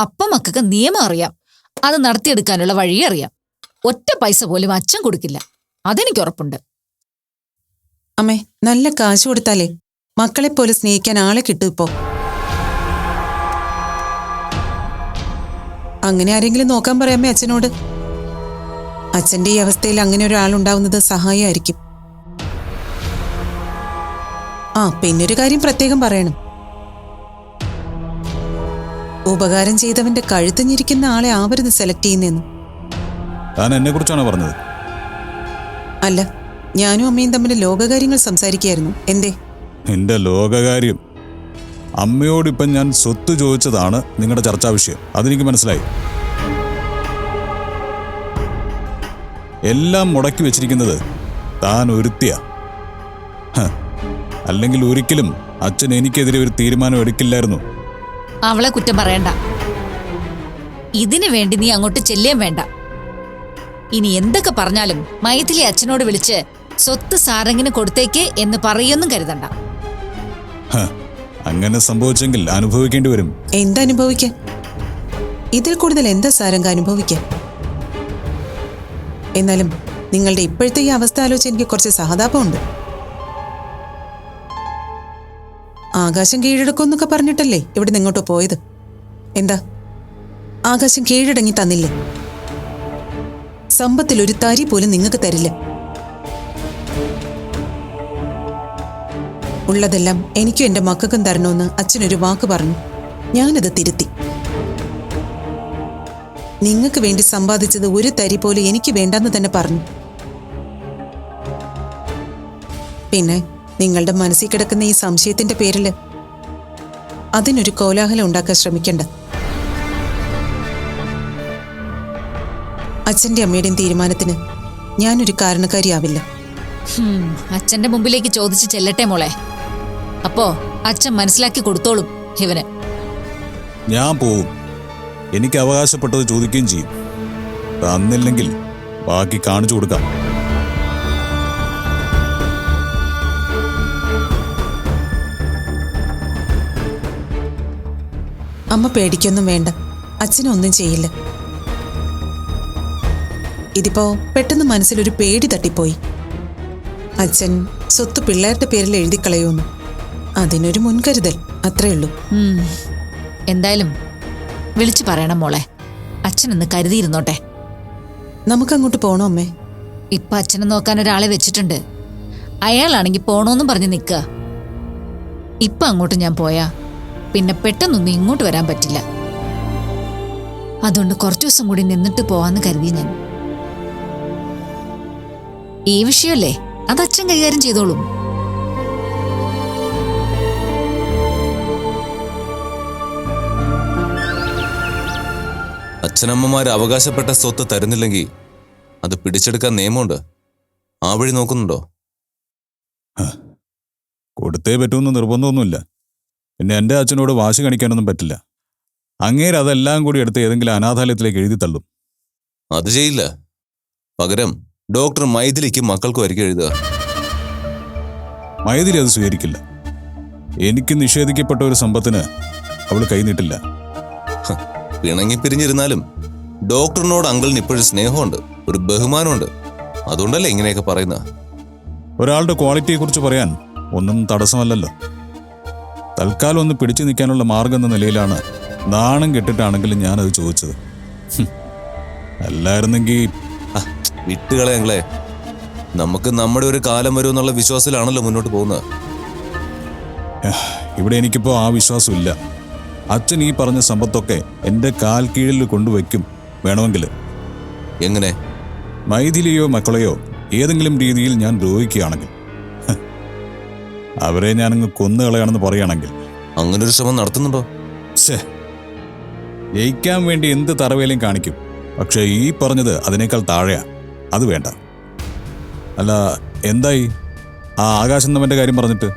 അപ്പം മക്കൾക്ക് നിയമം അറിയാം. അത് നടത്തിയെടുക്കാനുള്ള വഴി അറിയാം. ഒറ്റ പൈസ പോലും അച്ഛൻ കൊടുക്കില്ല. അതെനിക്ക് ഉറപ്പുണ്ട്. അമ്മേ നല്ല കാശ് കൊടുത്താലേ മക്കളെ പോലെ സ്നേഹിക്കാൻ ആളെ കിട്ടും ഇപ്പോ. അങ്ങനെ ആരെങ്കിലും നോക്കാൻ പറയാമേ അച്ഛനോട്. അച്ഛന്റെ ഈ അവസ്ഥയിൽ അങ്ങനെ ഒരാളുണ്ടാവുന്നത് സഹായമായിരിക്കും. ആ പിന്നൊരു കാര്യം പ്രത്യേകം പറയണം. ഉപകാരം ചെയ്തവന്റെ കഴുത്തഞ്ഞിരിക്കുന്ന ആളെ ആവരുത് സെലക്ട് ചെയ്യുന്നെന്ന്. താൻ എന്നെ കുറിച്ചാണ് പറഞ്ഞത്? അല്ല ഞാനും അമ്മയും തമ്മിൽ ലോകകാര്യങ്ങൾ സംസാരിക്കുകയായിരുന്നു. എന്തേ? എന്റെ ലോകകാര്യം. അമ്മയോട് ഇപ്പം ഞാൻ സ്വത്ത് ചോദിച്ചതാണ് നിങ്ങളുടെ ചർച്ചാ വിഷയം. അതെനിക്ക് മനസ്സിലായി. എല്ലാം മുടക്കി വെച്ചിരിക്കുന്നത് താൻ ഒരുത്തിയ. അല്ലെങ്കിൽ ഒരിക്കലും അച്ഛൻ എനിക്കെതിരെ ഒരു തീരുമാനം എടുക്കില്ലായിരുന്നു. അവളെ കുറ്റം പറയണ്ട. ഇതിനു വേണ്ടി നീ അങ്ങോട്ട് ചെല്ലുകയും വേണ്ട. ഇനി എന്തൊക്കെ പറഞ്ഞാലും മൈഥിലി അച്ഛനോട് വിളിച്ച് സ്വത്ത് സാരംഗിന് കൊടുത്തേക്ക് എന്ന് പറയൊന്നും കരുതണ്ട. ഹ, അങ്ങനെ സംഭവിച്ചെങ്കിൽ അനുഭവിക്കേണ്ടി വരും. എന്തനുഭവിക്കാൻ? ഇതിൽ കൂടുതൽ എന്താ സാരംഗ അനുഭവിക്കാൻ? എന്നാലും നിങ്ങളുടെ ഇപ്പോഴത്തെ ഈ അവസ്ഥ ആലോചിച്ച് എനിക്ക് കുറച്ച് സഹതാപമുണ്ട്. ആകാശം കീഴടക്കുമെന്നൊക്കെ പറഞ്ഞിട്ടല്ലേ ഇവിടെ നിങ്ങോട്ട് പോയത്? എന്താ? ആകാശം കീഴടങ്ങി തന്നില്ലേ? സമ്പത്തിൽ ഒരു തരി പോലും നിങ്ങൾക്ക് തരില്ല. ഉള്ളതെല്ലാം എനിക്കും എന്റെ മക്കൾക്കും തരണമെന്ന് അച്ഛനൊരു വാക്ക് പറഞ്ഞു. ഞാനത് തിരുത്തി. നിങ്ങൾക്ക് വേണ്ടി സമ്പാദിച്ചത് ഒരു തരി പോലും എനിക്ക് വേണ്ടെന്ന് തന്നെ പറഞ്ഞു. പിന്നെ നിങ്ങളുടെ മനസ്സിൽ കിടക്കുന്ന ഈ സംശയത്തിന്റെ പേരിൽ അതിനൊരു കോലാഹലം ഉണ്ടാക്കാൻ ശ്രമിക്കണ്ട. അച്ഛന്റെ അമ്മയുടെയും തീരുമാനത്തിന് ഞാനൊരു കാരണക്കാരിയാവില്ല. അച്ഛന്റെ മുമ്പിലേക്ക് ചോദിച്ചു ചെല്ലട്ടെ മോളെ. അപ്പോ അച്ഛൻ മനസ്സിലാക്കി കൊടുത്തോളും ഇവന്. ഞാൻ പോവും. എനിക്ക് അവകാശപ്പെട്ടത് ചോദിക്കുകയും ചെയ്യും. തന്നില്ലെങ്കിൽ ബാക്കി കാണിച്ചു കൊടുക്കാം. അമ്മ പേടിക്കൊന്നും വേണ്ട. അച്ഛനൊന്നും ചെയ്യില്ല. ഇതിപ്പോ പെട്ടെന്ന് മനസ്സിലൊരു പേടി തട്ടിപ്പോയി. അച്ഛൻ സ്വത്ത് പിള്ളേരുടെ പേരിൽ എഴുതി അതിനൊരു മുൻകരുതൽ അത്രേ ഉള്ളൂ. എന്തായാലും വിളിച്ചു പറയണം മോളെ. അച്ഛനൊന്ന് കരുതിയിരുന്നോട്ടെ. നമുക്കങ്ങോട്ട് പോണോ അമ്മേ? ഇപ്പൊ അച്ഛനെ നോക്കാൻ ഒരാളെ വെച്ചിട്ടുണ്ട്. അയാളാണെങ്കിൽ പോണോന്നും പറഞ്ഞ് നിൽക്കുക ഇപ്പൊ അങ്ങോട്ട് ഞാൻ പോയാ? പിന്നെ പെട്ടെന്നൊന്നും ഇങ്ങോട്ട് വരാൻ പറ്റില്ല. അതുകൊണ്ട് കുറച്ചു ദിവസം കൂടി നിന്നിട്ട് പോവാന്ന് കരുതി ഞാൻ. ഈ വിഷയമല്ലേ? അത് അച്ഛൻ കൈകാര്യം ചെയ്തോളും. അച്ഛനമ്മമാർ അവകാശപ്പെട്ട സ്വത്ത് തരുന്നില്ലെങ്കിൽ അത് പിടിച്ചെടുക്കാൻ നിയമമുണ്ട്. ആ വഴി നോക്കുന്നുണ്ടോ? കൊടുത്തേ പറ്റുമെന്ന് നിർബന്ധമൊന്നുമില്ല. പിന്നെ എന്റെ അച്ഛനോട് വാശി കാണിക്കാനൊന്നും പറ്റില്ല. അങ്ങേര് അതെല്ലാം കൂടി എടുത്ത് ഏതെങ്കിലും അനാഥാലയത്തിലേക്ക് എഴുതി തള്ളും. അത് ചെയ്യില്ല. പകരം ഡോക്ടർ മൈഥിലിക്ക് മക്കൾക്കുമായിരിക്കും എഴുതുക. മൈഥിലി അത് സ്വീകരിക്കില്ല. എനിക്ക് നിഷേധിക്കപ്പെട്ട ഒരു സമ്പത്തിന് അവൾ കൈനീട്ടില്ല. പിണങ്ങി പിരിഞ്ഞിരുന്നാലും ഡോക്ടറിനോട് അങ്കിളിന് ഇപ്പോഴും സ്നേഹമുണ്ട്. ഒരു ബഹുമാനമുണ്ട്. അതുകൊണ്ടല്ലേ ഇങ്ങനെയൊക്കെ പറയുന്നത്? ഒരാളുടെ ക്വാളിറ്റിയെ കുറിച്ച് പറയാൻ ഒന്നും തടസ്സമല്ലല്ലോ. തൽക്കാലം ഒന്ന് പിടിച്ചു നിൽക്കാനുള്ള മാർഗം എന്ന നിലയിലാണ് നാണം കെട്ടിട്ടാണെങ്കിലും ഞാനത് ചോദിച്ചത്. അല്ലായിരുന്നെങ്കിൽ അല്ലായിരുന്നെങ്കിൽ വിട്ടുകളയങ്ങളെ. നമുക്ക് നമ്മുടെ ഒരു കാലം വരും എന്നുള്ള വിശ്വാസത്തിലാണല്ലോ മുന്നോട്ട് പോകുന്നത്. ഇവിടെ എനിക്കിപ്പോൾ ആ വിശ്വാസമില്ല. അച്ഛൻ ഈ പറഞ്ഞ സമ്പത്തൊക്കെ എന്റെ കാൽ കീഴിൽ കൊണ്ടുവയ്ക്കും വേണമെങ്കിൽ. എങ്ങനെ? മൈഥിലിയോ മക്കളെയോ ഏതെങ്കിലും രീതിയിൽ ഞാൻ ദ്രോഹിക്കുകയാണെങ്കിൽ. അവരെ ഞാൻ ഞാനങ്ങ് കൊന്നുകളയാണെന്ന് പറയുകയാണെങ്കിൽ. അങ്ങനെ ഒരു ശ്രമം നടത്തുന്നുണ്ടോ? ഛേ ജയിക്കാൻ വേണ്ടി എന്ത് തറവേലയും കാണിക്കും. പക്ഷേ ഈ പറഞ്ഞത് അതിനേക്കാൾ താഴെയാ. അത് വേണ്ട. അല്ല എന്തായി? ആ ആകാശം നമ്മന്റെ കാര്യം പറഞ്ഞിട്ട്.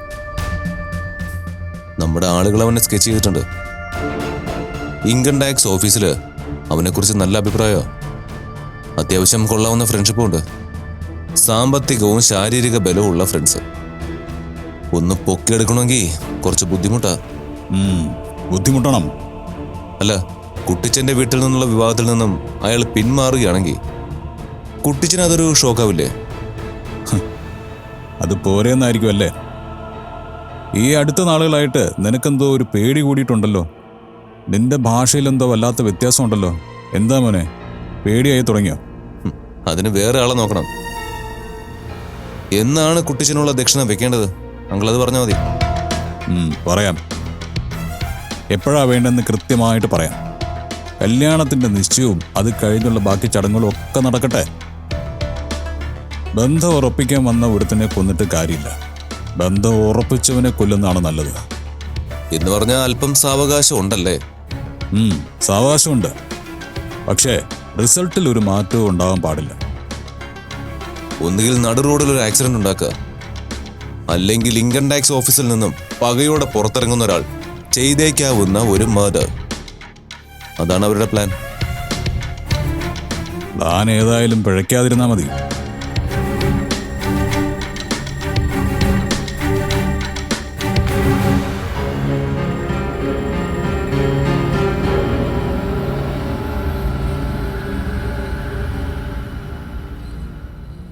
നമ്മുടെ ആളുകൾ അവനെ സ്കെച്ച് ചെയ്തിട്ടുണ്ട്. ഇൻകം ടാക്സ് ഓഫീസിൽ അവനെക്കുറിച്ച് നല്ല അഭിപ്രായമോ. അത്യാവശ്യം കൊള്ളാവുന്ന ഫ്രണ്ട്ഷിപ്പും ഉണ്ട്. സാമ്പത്തികവും ശാരീരിക ബലവും ഉള്ള ഫ്രണ്ട്സ് ഒന്ന് പൊക്കിയെടുക്കണമെങ്കിൽ കുറച്ച് ബുദ്ധിമുട്ടാ. ബുദ്ധിമുട്ടണം. അല്ല കുട്ടിച്ചന്റെ വീട്ടിൽ നിന്നുള്ള വിവാഹത്തിൽ നിന്നും അയാൾ പിന്മാറുകയാണെങ്കിൽ കുട്ടിച്ചന് അതൊരു ഷോക്കാവില്ലേ? അത് പോരെന്നായിരിക്കും അല്ലേ? ഈ അടുത്ത നാളുകളായിട്ട് നിനക്കെന്തോ ഒരു പേടി കൂടിയിട്ടുണ്ടല്ലോ. നിന്റെ ഭാഷയിലെന്തോ വല്ലാത്ത വ്യത്യാസമുണ്ടല്ലോ. എന്താ മോനെ? പേടിയായി തുടങ്ങിയോ? അതിന് വേറെ ആളെ നോക്കണം. എന്നാണ് കുട്ടിച്ചനുള്ള ദക്ഷിണ വെക്കേണ്ടത്? അത് പറഞ്ഞാൽ മതി. പറയാം. എപ്പോഴാ വേണ്ടതെന്ന് കൃത്യമായിട്ട് പറയാം. കല്യാണത്തിന്റെ നിശ്ചയവും അത് കഴിഞ്ഞുള്ള ബാക്കി ചടങ്ങുകളും ഒക്കെ നടക്കട്ടെ. ബന്ധം ഉറപ്പിക്കാൻ വന്ന ഒരുത്തനെ കൊന്നിട്ട് കാര്യമില്ല. ബന്ധം ഉറപ്പിച്ചവനെ കൊല്ലുന്നതാണ് നല്ലത്. എന്ന് പറഞ്ഞാൽ അല്പം സാവകാശം ഉണ്ടല്ലേ? സാവകാശമുണ്ട്. പക്ഷേ റിസൾട്ടിൽ ഒരു മാറ്റവും ഉണ്ടാവാൻ പാടില്ല. ഒന്നുകിൽ നടു റോഡിൽ ഒരു ആക്സിഡന്റ് ഉണ്ടാക്കുക. അല്ലെങ്കിൽ ഇൻകം ടാക്സ് ഓഫീസിൽ നിന്നും പകയോടെ പുറത്തിറങ്ങുന്ന ഒരാൾ ചെയ്തേക്കാവുന്ന ഒരു മർഡർ അതാണ് അവരുടെ പ്ലാൻ താൻ ഏതായാലും പിഴയ്ക്കാതിരുന്നാ മതി.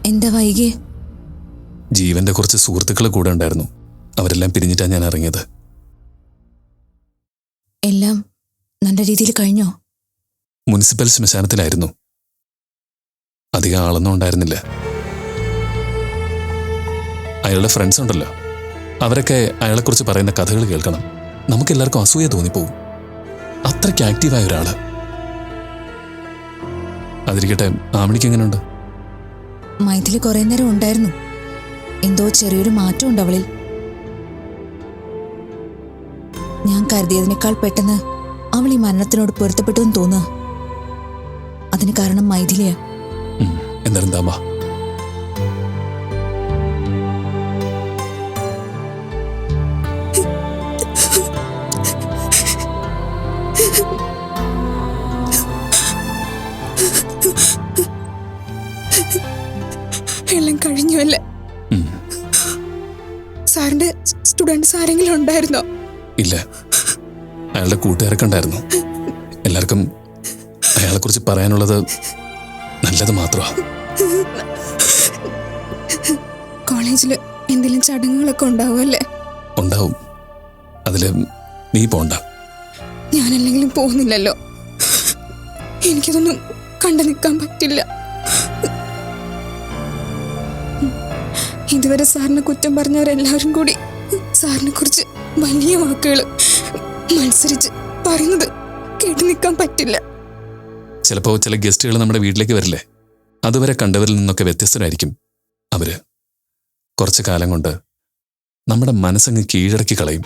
എന്താ വൈകിയേ ജീവന്റെ കുറച്ച് സുഹൃത്തുക്കൾ കൂടെ ഉണ്ടായിരുന്നു. അവരെല്ലാം പിരിഞ്ഞിട്ടാണ് ഞാൻ ഇറങ്ങിയത്. എല്ലാം നല്ല രീതിയിൽ കഴിഞ്ഞോ? മുനിസിപ്പൽ ശ്മശാനത്തിലായിരുന്നു. അധികം ആളൊന്നും ഉണ്ടായിരുന്നില്ല. അയാളുടെ ഫ്രണ്ട്സ് ഉണ്ടല്ലോ. അവരൊക്കെ അയാളെക്കുറിച്ച് പറയുന്ന കഥകൾ കേൾക്കണം. നമുക്കെല്ലാവർക്കും അസൂയ തോന്നിപ്പോവും. അത്രയ്ക്ക് ആക്റ്റീവായ ഒരാൾ. അതിരിക്കട്ടെ ആമണിക്ക് എങ്ങനെയുണ്ട്? മൈഥിലി കുറെ നേരം ഉണ്ടായിരുന്നു. എന്തോ ചെറിയൊരു മാറ്റമുണ്ട് അവളിൽ. ഞാൻ കരുതിയതിനേക്കാൾ പെട്ടെന്ന് അവൾ ഈ മരണത്തിനോട് പൊരുത്തപ്പെട്ടു എന്ന് തോന്നുക. അതിന് കാരണം മൈഥിലിയാ. എല്ലാം കഴിഞ്ഞു അല്ലേ? ഉം, സാറിന്റെ സ്റ്റുഡൻസ് ആരെങ്കിലും ഉണ്ടായിരുന്നോ? ഇല്ല. അയാളുടെ കൂട്ടുകാരൊക്കെ ഉണ്ടായിരുന്നു. എല്ലാവർക്കും അയാളെ കുറിച്ച് പറയാനുള്ളത് നല്ലത് മാത്രമാണ് കോളേജിൽ എന്തെങ്കിലും ചടങ്ങുകളൊക്കെ ഉണ്ടാവുമല്ലേ ഉണ്ടാവും. അതിൽ നീ പോണ്ട. ഞാനല്ലെങ്കിലും പോകുന്നില്ലല്ലോ. എനിക്കതൊന്നും കണ്ടു നിൽക്കാൻ പറ്റില്ല. ഇതുവരെ സാറിനെ കുറ്റം പറഞ്ഞവരെല്ലാവരും കൂടി സാറിനെ കുറിച്ച് വലിയ വാക്കുകൾ മത്സരിച്ച് പറയുന്നത് കേട്ടു നിൽക്കാൻ പറ്റില്ല. ചിലപ്പോൾ ചില ഗസ്റ്റുകൾ നമ്മുടെ വീട്ടിലേക്ക് വരില്ലേ? അതുവരെ കണ്ടവരിൽ നിന്നൊക്കെ വ്യത്യസ്തരായിരിക്കും അവർ. കുറച്ചു കാലം കൊണ്ട് നമ്മുടെ മനസ്സങ്ങ് കീഴടക്കി കളയും.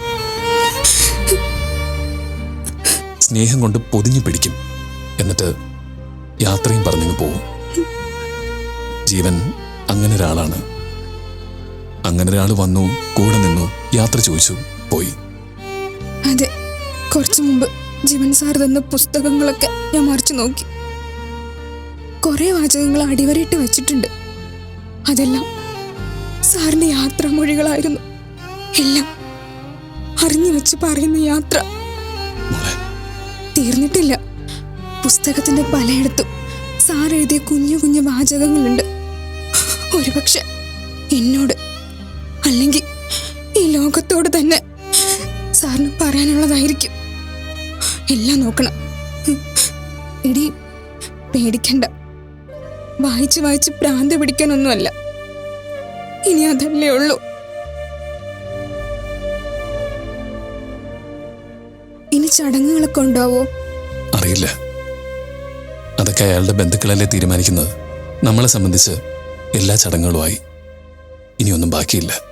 സ്നേഹം കൊണ്ട് പൊതിഞ്ഞു പിടിക്കും. എന്നിട്ട് യാത്രയും പറഞ്ഞങ്ങ് പോവും. ജീവൻ അങ്ങനെ ഒരാളാണ് അങ്ങനെ ഒരാൾ വന്നു കൂടെ നിന്നു യാത്ര ചോദിച്ചു പോയി. അതെ കുറച്ചു മുമ്പ് ജീവൻ സാർ തന്ന പുസ്തകങ്ങളൊക്കെ ഞാൻ മറിച്ചു നോക്കി. കുറെ വാചകങ്ങൾ അടിവരയിട്ട് വെച്ചിട്ടുണ്ട്. അതെല്ലാം സാറിന്റെ യാത്രാമൊഴികളായിരുന്നു. എല്ലാം അറിഞ്ഞു വെച്ച് പറയുന്ന യാത്ര. തീർന്നിട്ടില്ല. പുസ്തകത്തിന്റെ പലയിടത്തും സാർ എഴുതിയ കുഞ്ഞു കുഞ്ഞു വാചകങ്ങളുണ്ട്. ഒരുപക്ഷെ എന്നോട് അല്ലെങ്കിൽ ഈ ലോകത്തോട് തന്നെ സാറിന് പറയാനുള്ളതായിരിക്കും. എല്ലാം നോക്കണം. എടി പേടിക്കണ്ട. വായിച്ച് വായിച്ച് ഭ്രാന്ത് പിടിക്കാനൊന്നുമല്ല. ഇനി അതല്ലേ ഉള്ളൂ. ഇനി ചടങ്ങുകളൊക്കെ ഉണ്ടാവോ അറിയില്ല. അതൊക്കെ അയാളുടെ ബന്ധുക്കളല്ലേ തീരുമാനിക്കുന്നത്. നമ്മളെ സംബന്ധിച്ച് എല്ലാ ചടങ്ങുകളുമായി ഇനിയൊന്നും ബാക്കിയില്ല.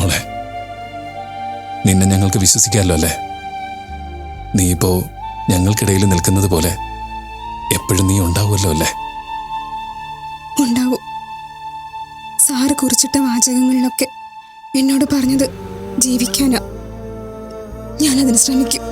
മോളെ നിന്നെ ഞങ്ങൾക്ക് വിശ്വസിക്കാമല്ലോ അല്ലേ? നീ ഇപ്പോ ഞങ്ങൾക്കിടയിൽ നിൽക്കുന്നത് പോലെ എപ്പോഴും നീ ഉണ്ടാവുമല്ലോ അല്ലേ? ഉണ്ടാവും. സാറ് കുറിച്ചിട്ട വാചകങ്ങളിലൊക്കെ എന്നോട് പറഞ്ഞത് ജീവിക്കാനാ. ഞാനതിന് ശ്രമിക്കും.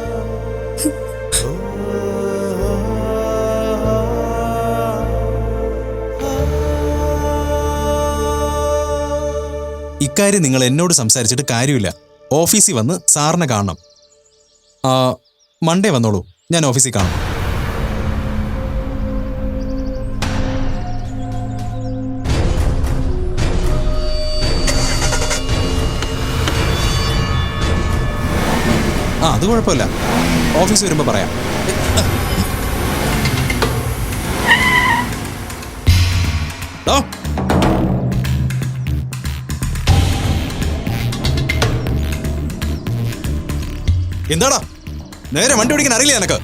ഇക്കാര്യം നിങ്ങൾ എന്നോട് സംസാരിച്ചിട്ട് കാര്യമില്ല. ഓഫീസിൽ വന്ന് സാറിനെ കാണണം. മൺഡേ വന്നോളൂ. ഞാൻ ഓഫീസിൽ കാണും. ആ അത് കുഴപ്പമില്ല. ഓഫീസ് വരുമ്പോൾ പറയാം. ഡോ. എന്താടാ? നേരെ വണ്ടി ഓടിക്കാൻ അറിയില്ല എനക്ക്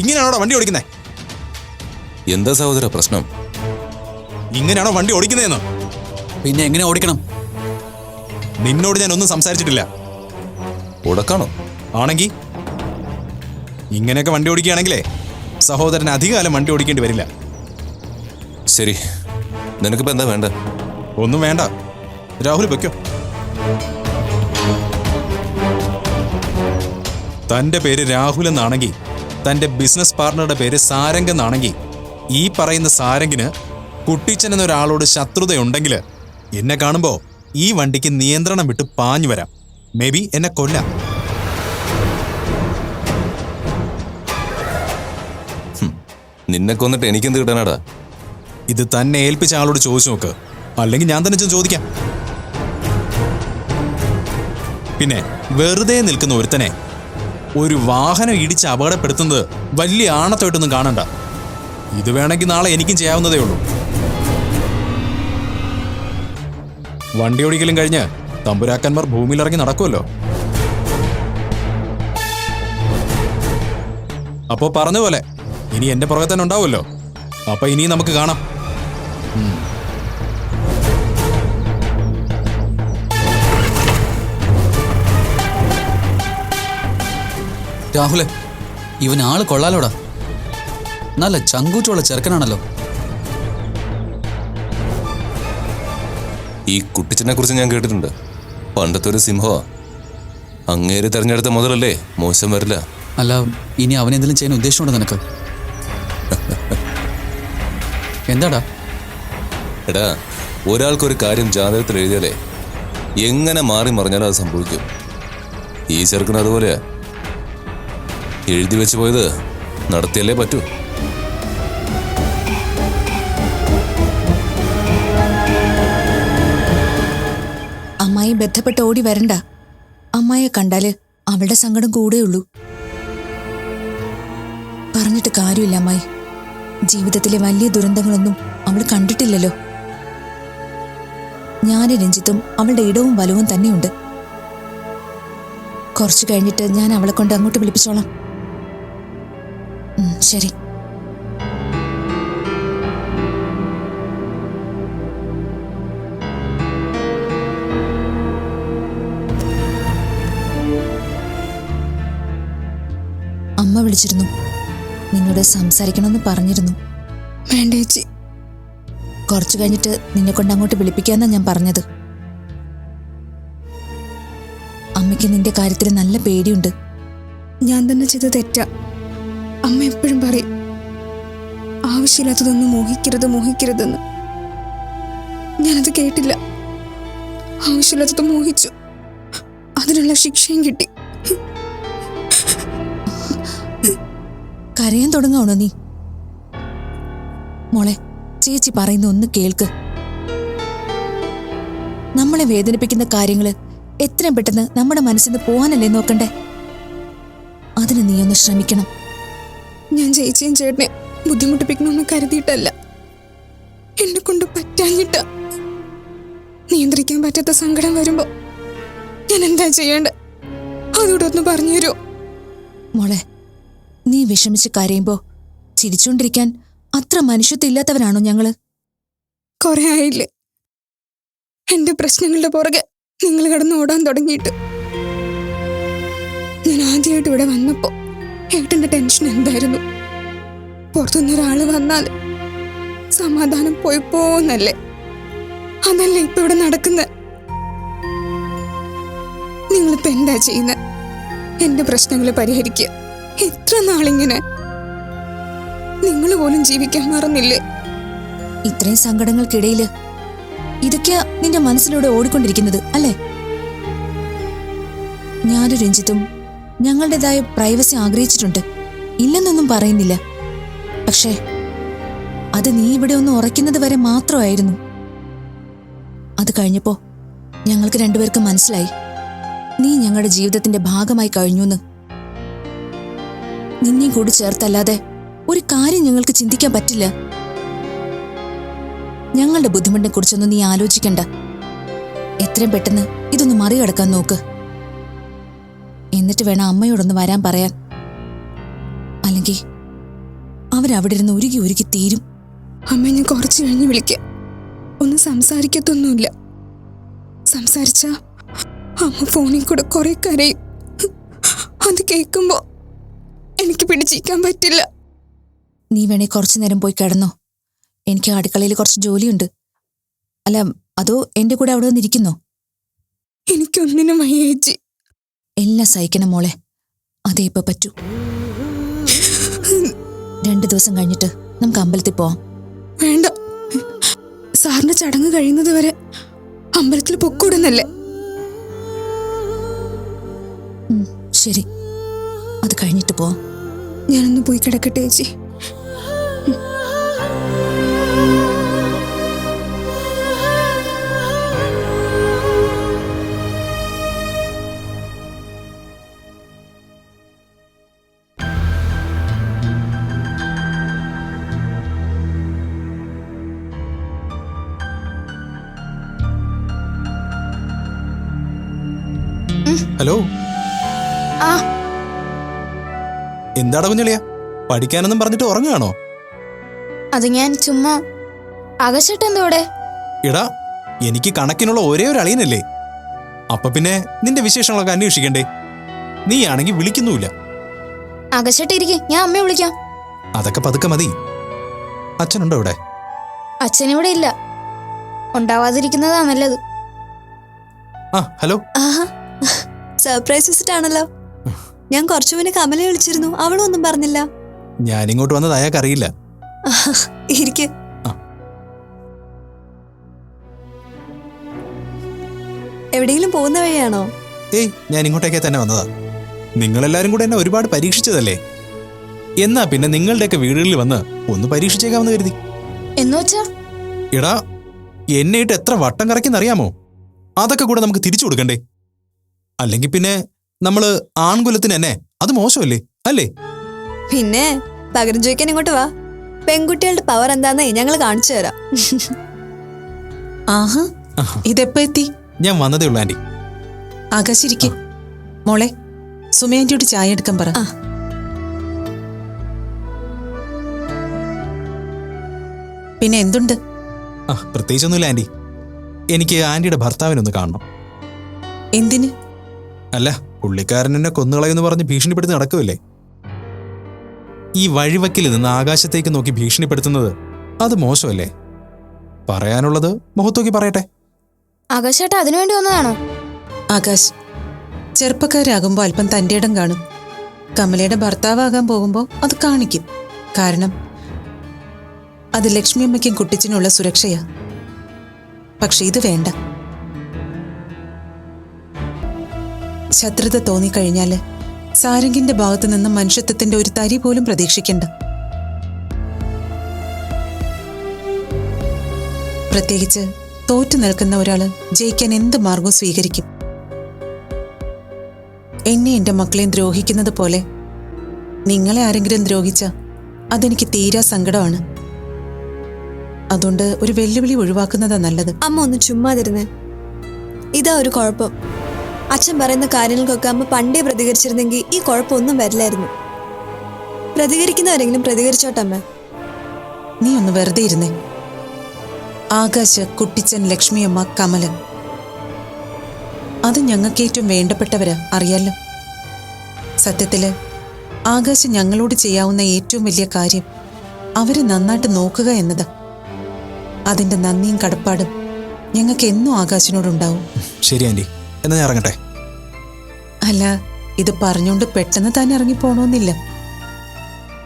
ഇങ്ങനെയാണോടാ വണ്ടി ഓടിക്കുന്നേ? എന്താ സഹോദര പ്രശ്നം? ഇങ്ങനെയാണോ വണ്ടി ഓടിക്കുന്നതെന്ന് പിന്നെ എങ്ങനെ ഓടിക്കണം? നിന്നോട് ഞാൻ ഒന്നും സംസാരിച്ചിട്ടില്ല. ഉടക്കാണോ? ആണെങ്കി? ഇങ്ങനെയൊക്കെ വണ്ടി ഓടിക്കുകയാണെങ്കിലേ സഹോദരൻ അധികകാലം വണ്ടി ഓടിക്കേണ്ടി വരില്ല. ശരി. നിനക്കിപ്പോ എന്താ വേണ്ട? ഒന്നും വേണ്ട. രാഹുൽ വെക്കോ. തന്റെ പേര് രാഹുൽ എന്നാണെങ്കിൽ തന്റെ ബിസിനസ് പാർട്ണറുടെ പേര് സാരംഗ് എന്നാണെങ്കിൽ ഈ പറയുന്ന സാരംഗിന് കുട്ടിച്ചൻ എന്നൊരാളോട് ശത്രുതയുണ്ടെങ്കിൽ എന്നെ കാണുമ്പോൾ ഈ വണ്ടിക്ക് നിയന്ത്രണം വിട്ട് പാഞ്ഞു വരാം. മേ ബി എന്നെ കൊല്ലാം. നിന്നെ കൊന്നിട്ട് എനിക്കെന്ത് കിട്ടാനാടാ? ഇത് തന്നെ ഏൽപ്പിച്ച ആളോട് ചോദിച്ചു നോക്ക്. അല്ലെങ്കിൽ ഞാൻ തന്നെ ചോദിക്കാം. പിന്നെ വെറുതെ നിൽക്കുന്ന ഒരുത്തനെ ഒരു വാഹനം ഇടിച്ച് അപകടപ്പെടുത്തുന്നത് വലിയ ആണത്തോട്ടൊന്നും കാണണ്ട. ഇത് വേണമെങ്കിൽ നാളെ എനിക്കും ചെയ്യാവുന്നതേ ഉള്ളൂ. വണ്ടി ഓടിക്കലും കഴിഞ്ഞ് തമ്പുരാക്കന്മാർ ഭൂമിയിലിറങ്ങി നടക്കുമല്ലോ. അപ്പോൾ പറഞ്ഞ പോലെ ഇനി എന്റെ പുറകെ തന്നെ ഉണ്ടാവുമല്ലോ. അപ്പോൾ ഇനിയും നമുക്ക് കാണാം. രാഹുലെ ഇവൻ ആൾ കൊള്ളാലോടാ. നല്ല ചങ്കൂറ്റുള്ള ചെറുക്കനാണല്ലോ. ഈ കുട്ടിച്ചനെ കുറിച്ച് ഞാൻ കേട്ടിട്ടുണ്ട്. പണ്ടത്തെ ഒരു സിംഹമാ. അങ്ങേര് തെരഞ്ഞെടുത്ത മുതലല്ലേ മോശം വരില്ല. അല്ല ഇനി അവനെന്തെങ്കിലും ചെയ്യാൻ ഉദ്ദേശമുണ്ടോ നിനക്ക്? എന്താടാ? എടാ ഒരാൾക്കൊരു കാര്യം ജാതകത്തിൽ എഴുതിയാലേ എങ്ങനെ മാറി മറിഞ്ഞാലും അത് സംഭവിക്കും. ഈ ചെറുക്കൻ അതുപോലെയാ. എഴുതി വെച്ച് പോയത് നടത്തിയല്ലേ പറ്റൂ. അമ്മായി ബന്ധപ്പെട്ട് ഓടി വരണ്ട. അമ്മായെ കണ്ടാൽ അവളുടെ സങ്കടം കൂടെയുള്ളൂ പറഞ്ഞിട്ട് കാര്യമില്ല അമ്മായി. ജീവിതത്തിലെ വലിയ ദുരന്തങ്ങളൊന്നും അവൾ കണ്ടിട്ടില്ലല്ലോ. ഞാൻ രഞ്ജിത്തും അവളുടെ ഇടവും വലവും തന്നെയുണ്ട്. കുറച്ചു കഴിഞ്ഞിട്ട് ഞാൻ അവളെ കൊണ്ട് അങ്ങോട്ട് വിളിപ്പിച്ചോളാം. ശരി. അമ്മ വിളിച്ചിരുന്നു. നിന്നോട് സംസാരിക്കണമെന്ന് പറഞ്ഞിരുന്നു. വേണ്ടേച്ചി കുറച്ചു കഴിഞ്ഞിട്ട് നിന്നെ കൊണ്ട് അങ്ങോട്ട് വിളിപ്പിക്കാന്നാ ഞാൻ പറഞ്ഞത്. അമ്മയ്ക്ക് നിന്റെ കാര്യത്തിൽ നല്ല പേടിയുണ്ട്. ഞാൻ തന്നെ ചെയ്ത തെറ്റാ. അമ്മ എപ്പോഴും പറയും ആവശ്യമില്ലാത്തതൊന്നും മോഹിക്കരുത് മോഹിക്കരുതെന്ന്. ഞാനത് കേട്ടില്ല. ആവശ്യമില്ലാത്തത് മോഹിച്ചു. അതിനുള്ള ശിക്ഷയും കിട്ടി. കരയാൻ തുടങ്ങാണോ നീ? മോളെ ചേച്ചി പറയുന്ന ഒന്ന് കേൾക്ക്. നമ്മളെ വേദനിപ്പിക്കുന്ന കാര്യങ്ങൾ എത്രയും പെട്ടെന്ന് നമ്മുടെ മനസ്സിൽ നിന്ന് പോകാനല്ലേ നോക്കണ്ടേ? അതിന് നീ ഒന്ന് ശ്രമിക്കണം. ഞാൻ ചേച്ചിയും ചേട്ടനെ ബുദ്ധിമുട്ടിപ്പിക്കണമെന്ന് കരുതിയിട്ടല്ല. എന്നെ കൊണ്ട് പറ്റാഞ്ഞിട്ട നിയന്ത്രിക്കാൻ പറ്റാത്ത സങ്കടം വരുമ്പോ ഞാൻ എന്താ ചെയ്യേണ്ട? അതോടെ ഒന്ന് പറഞ്ഞു തരുമോ മോളെ നീ വിഷമിച്ച് കരയുമ്പോ ചിരിച്ചുകൊണ്ടിരിക്കാൻ അത്ര മനുഷ്യത്വം ഇല്ലാത്തവരാണോ ഞങ്ങൾ? കൊറേ ആയില്ലേ? എന്റെ പ്രശ്നങ്ങളുടെ പുറകെ നിങ്ങൾ കിടന്ന് ഓടാൻ തുടങ്ങിയിട്ട്. ഞാൻ ആദ്യമായിട്ട് ഇവിടെ വന്നപ്പോ ഏട്ടന്റെ ടെൻഷൻ എന്തായിരുന്നു? പുറത്തുനിന്ന് ഒരാൾ വന്നാൽ സമാധാനം പോയി പോന്നല്ലേ അതല്ലേ ഇപ്പൊ ഇവിടെ നടക്കുന്നത് നിങ്ങളിപ്പോ എന്താ ചെയ്യുന്നത് എന്റെ പ്രശ്നങ്ങൾ പരിഹരിക്കുക എത്ര നാളിങ്ങനെ? നിങ്ങൾ പോലും ജീവിക്കാൻ മറന്നില്ലേ? ഇത്രയും സങ്കടങ്ങൾക്കിടയിൽ ഇതൊക്കെയാ നിന്റെ മനസ്സിലൂടെ ഓടിക്കൊണ്ടിരിക്കുന്നത് അല്ലേ? ഞാനും രഞ്ജിത്തും ഞങ്ങളുടേതായ പ്രൈവസി ആഗ്രഹിച്ചിട്ടുണ്ട്. ഇല്ലെന്നൊന്നും പറയുന്നില്ല. പക്ഷേ അത് നീ ഇവിടെ ഒന്ന് ഉറയ്ക്കുന്നത് വരെ മാത്രമായിരുന്നു. അത് കഴിഞ്ഞപ്പോ ഞങ്ങൾക്ക് രണ്ടുപേർക്കും മനസ്സിലായി. നീ ഞങ്ങളുടെ ജീവിതത്തിന്റെ ഭാഗമായി കഴിഞ്ഞുന്ന്. നിന്നെയും കൂടി ചേർത്തല്ലാതെ ഒരു കാര്യം ഞങ്ങൾക്ക് ചിന്തിക്കാൻ പറ്റില്ല. ഞങ്ങളുടെ ബുദ്ധിമുട്ടിനെ കുറിച്ചൊന്നും നീ ആലോചിക്കണ്ട. എത്രയും പെട്ടെന്ന് ഇതൊന്ന് മറികടക്കാൻ നോക്ക്. എന്നിട്ട് വേണം അമ്മയോടൊന്ന് വരാൻ പറയാൻ. അല്ലെങ്കിൽ അവരവിടെ ഇരുന്ന് ഉരുകി ഉരുകി തീരും. അമ്മ ഞാൻ കുറച്ച് കഴിഞ്ഞ് വിളിക്കാം. ഒന്നും സംസാരിക്കത്തൊന്നുമില്ല. സംസാരിച്ച അമ്മ ഫോണിൽ കൂടെ കുറെ കരയും. അത് കേൾക്കുമ്പോ എനിക്ക് പിടിച്ചിരിക്കാൻ പറ്റില്ല. നീ വേണേ കുറച്ചു നേരം പോയി കിടന്നോ. എനിക്ക് അടുക്കളയിൽ കുറച്ച് ജോലിയുണ്ട്. അല്ല അതോ എന്റെ കൂടെ അവിടെ വന്നിരിക്കുന്നോ? എനിക്കൊന്നിനും വയ്യ ചേച്ചി എല്ലാം സഹിക്കണം മോളെ. അതേ ഇപ്പൊ പറ്റൂ. രണ്ടു ദിവസം കഴിഞ്ഞിട്ട് നമുക്ക് അമ്പലത്തിൽ പോവാം. വേണ്ട. സാറിന്റെ ചടങ്ങ് കഴിയുന്നത് വരെ അമ്പലത്തിൽ പൊക്കൂടുന്നല്ലേ? ശരി. അത് കഴിഞ്ഞിട്ട് പോവാം. ഞാനൊന്ന് പോയി കിടക്കട്ടെ ചേച്ചി. ഹലോ എന്താടാ കുഞ്ഞളിയ? പഠിക്കാനൊന്നും പറഞ്ഞിട്ട് ഉറങ്ങുകയാണോ? അത് ഞാൻ ചുമ്മാ അകശട്ടെന്തോടെ ഇടാ എടാ എനിക്ക് കണക്കിനുള്ള ഒരേ ഒരു അളിയനല്ലേ. അപ്പൊ പിന്നെ നിന്റെ വിശേഷങ്ങളൊക്കെ അന്വേഷിക്കണ്ടേ? നീ ആണെങ്കിൽ വിളിക്കുന്നുമില്ല. അകശട്ടിരിക്കെ ഞാൻ അമ്മയെ വിളിക്കാം. അതൊക്കെ പതുക്കെ മതി. അച്ഛനുണ്ടോ ഇവിടെ? അച്ഛൻ ഇവിടെ ഇല്ല. ഉണ്ടാവാതിരിക്കുന്നതാ നല്ലത്. ആ ഹലോ? ആഹാ. സർപ്രൈസ് വിസിറ്റ് ആണല്ലോ ഞാൻ കുറച്ചു മുന്നേ കമലെ വിളിച്ചിരുന്നു. അവളും ഒന്നും പറഞ്ഞില്ല. ഞാനിങ്ങോട്ട് വന്നത് അയാൾക്ക് അറിയില്ല. ആ. എവിടെയെങ്കിലും പോകുന്ന വഴിയാണോ? ഏയ് ഞാൻ ഇങ്ങോട്ടേക്കേ തന്നെ വന്നതാ. നിങ്ങളെല്ലാരും കൂടെ എന്നെ ഒരുപാട് പരീക്ഷിച്ചതല്ലേ? എന്നാ പിന്നെ നിങ്ങളുടെയൊക്കെ വീടുകളിൽ വന്ന് ഒന്ന് പരീക്ഷിച്ചേക്കാമെന്ന് കരുതി. എന്നുവച്ചാ എടാ എന്നെ ഇട്ട് എത്ര വട്ടം കറക്കിന്നറിയാമോ അതൊക്കെ കൂടെ നമുക്ക് തിരിച്ചു കൊടുക്കണ്ടേ? അല്ലെങ്കിൽ പിന്നെ നമ്മൾ ആൺകുലത്തിന് തന്നെ അത് മോശമല്ലേ? അല്ലേ? പിന്നെ പകരം ചോദിക്കാൻ ഇങ്ങോട്ട് വാ. പെൺകുട്ടികളുടെ പവർ എന്താന്നേ ഞങ്ങൾ കാണിച്ചു തരാം. ആഹാ ഇതെപ്പോ എത്തി? ഞാൻ വന്നതേ ഉള്ളൂ ആന്റി ആകാശിരിക്കെ മോളെ സുമയാന്റിയോട് ചായ എടുക്കാൻ പറ. പിന്നെ എന്തുണ്ട്? പ്രത്യേകിച്ചൊന്നുമില്ല ആന്റി എനിക്ക് ആന്റിയുടെ ഭർത്താവിനൊന്ന് കാണണം. എന്തിന്? അല്ല പുള്ളിക്കാരൻ എന്നെ കൊന്നുകളയെന്ന് പറഞ്ഞ് ഭീഷണിപ്പെടുത്തി നടക്കുമല്ലേ ഈ വഴിവക്കിൽ നിന്ന് ആകാശത്തേക്ക് നോക്കി ഭീഷണിപ്പെടുത്തുന്നത് അത് മോശമല്ലേ? പറയാനുള്ളത് മുഖത്തോക്കി പറയട്ടെ. ആകാശേട്ട അതിനുവേണ്ടി വന്നതാണോ? ആകാശ് ചെറുപ്പക്കാരാകുമ്പോൾ അല്പം തന്റെ ഇടം കാണും. കമലയുടെ ഭർത്താവാകാൻ പോകുമ്പോൾ അത് കാണിക്കും. കാരണം അത് ലക്ഷ്മിയമ്മയ്ക്കും കുട്ടിച്ചിനുള്ള സുരക്ഷയാ. പക്ഷെ ഇത് വേണ്ട. ശത്രുത തോന്നിക്കഴിഞ്ഞാൽ സാരംഗിന്റെ ഭാഗത്തു നിന്ന് മനുഷ്യത്വത്തിന്റെ ഒരു തരി പോലും പ്രതീക്ഷിക്കണ്ട. പ്രത്യേകിച്ച് തോറ്റു നിൽക്കുന്ന ഒരാൾ ജയിക്കാൻ എന്ത് മാർഗവും സ്വീകരിക്കും. എന്നെ എന്റെ മക്കളെയും ദ്രോഹിക്കുന്നത് പോലെ നിങ്ങളെ ആരെങ്കിലും ദ്രോഹിച്ച അതെനിക്ക് തീരാ സങ്കടമാണ്. അതുകൊണ്ട് ഒരു വെല്ലുവിളി ഒഴിവാക്കുന്നതാ നല്ലത്. അമ്മ ഒന്ന് ചുമ്മാതിരുന്നേ. ഇതാ ഒരു കുഴപ്പം. അച്ഛൻ പറയുന്ന കാര്യങ്ങൾക്കൊക്കെ അമ്മ പണ്ടേ പ്രതികരിച്ചിരുന്നെങ്കിൽ ഈ കുഴപ്പമൊന്നും വരില്ലായിരുന്നു. പ്രതികരിക്കുന്നവരെങ്കിലും പ്രതികരിച്ചോട്ടമ്മ നീ ഒന്ന് വെറുതെ ഇരുന്നേ. ആകാശ കുട്ടിച്ചൻ ലക്ഷ്മിയമ്മ കമലൻ. അത് ഞങ്ങൾക്ക് ഏറ്റവും വേണ്ടപ്പെട്ടവരാ അറിയാലോ? സത്യത്തിൽ ആകാശ് ഞങ്ങളോട് ചെയ്യാവുന്ന ഏറ്റവും വലിയ കാര്യം അവരെ നന്നായിട്ട് നോക്കുക എന്നതാ. അതിന്റെ നന്ദിയും കടപ്പാടും ഞങ്ങൾക്ക് എന്നും ആകാശിനോടുണ്ടാവും. ശരി ആന്റി. എന്നാ ഞാൻ ഇറങ്ങട്ടെ? അല്ല ഇത് പറഞ്ഞുകൊണ്ട് പെട്ടെന്ന് താൻ ഇറങ്ങി പോണോന്നില്ല.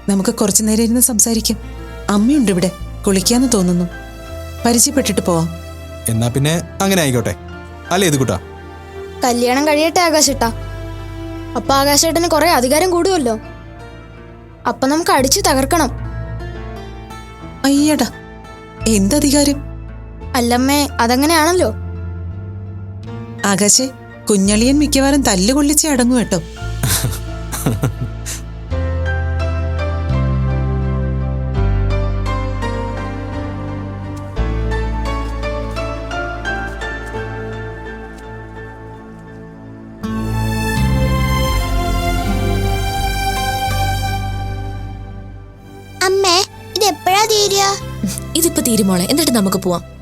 നമുക്ക് കുറച്ചു നേരം ഇരുന്ന് സംസാരിക്കാം. അമ്മയുണ്ട് ഇവിടെ കുളിക്കാന്ന് തോന്നുന്നു. പരിചയപ്പെട്ടിട്ട് പോവാം. എന്നാ പിന്നെ അങ്ങനെ ആയിക്കോട്ടെ. അല്ലേ ഇത് കൂട്ടാ കല്യാണം കഴിയട്ടെ ആകാശേട്ടാ. അപ്പൊ ആകാശേട്ടന് കുറെ അധികാരം കൂടുമല്ലോ അപ്പൊ നമുക്ക് അടിച്ചു തകർക്കണം. അയ്യടാ എന്തധികാരം അല്ലമ്മേ അതങ്ങനെയാണല്ലോ. ആകാശേ കുഞ്ഞളിയൻ മിക്കവാറും തല്ലുകൊള്ളിച്ച് അടങ്ങും കേട്ടോ. അമ്മേ ഇത് എപ്പോഴാ തീരുക ഇതിപ്പോ തീരുമോളെ എന്നിട്ട് നമുക്ക് പോവാം.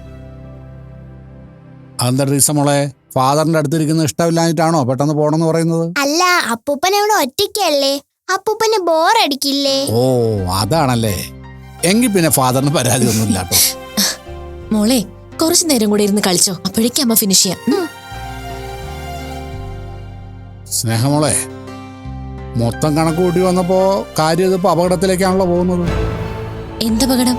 അതെന്താ ടീച്ചർ മോളെ? ഫാദറിന്റെ അടുത്തിരിക്കുന്ന ഇഷ്ടമില്ലാഞ്ഞിട്ടാണോ പെട്ടെന്ന് പോണെന്ന് പറയുന്നത്? അല്ല അപ്പൂപ്പൻ അവിടെ ഒറ്റയ്ക്കല്ലേ? അപ്പൂപ്പന് ബോറടിക്കില്ലേ ഓ അതാണല്ലേ. എങ്കിൽ പിന്നെ ഫാദറിന് പരാതി ഒന്നുമില്ല കേട്ടോ. മോളെ കുറച്ചു നേരം കൂടി ഇരുന്ന് കളിച്ചോ. അപ്പോഴേക്കും അമ്മ ഫിനിഷ് ചെയ്യാം. സ്നേഹമോളെ മൊത്തം കണക്ക് കൂട്ടി വന്നപ്പോ കാര്യം ഇതിപ്പോ അപകടത്തിലേക്കാണല്ലോ പോകുന്നത്. എന്തപകടം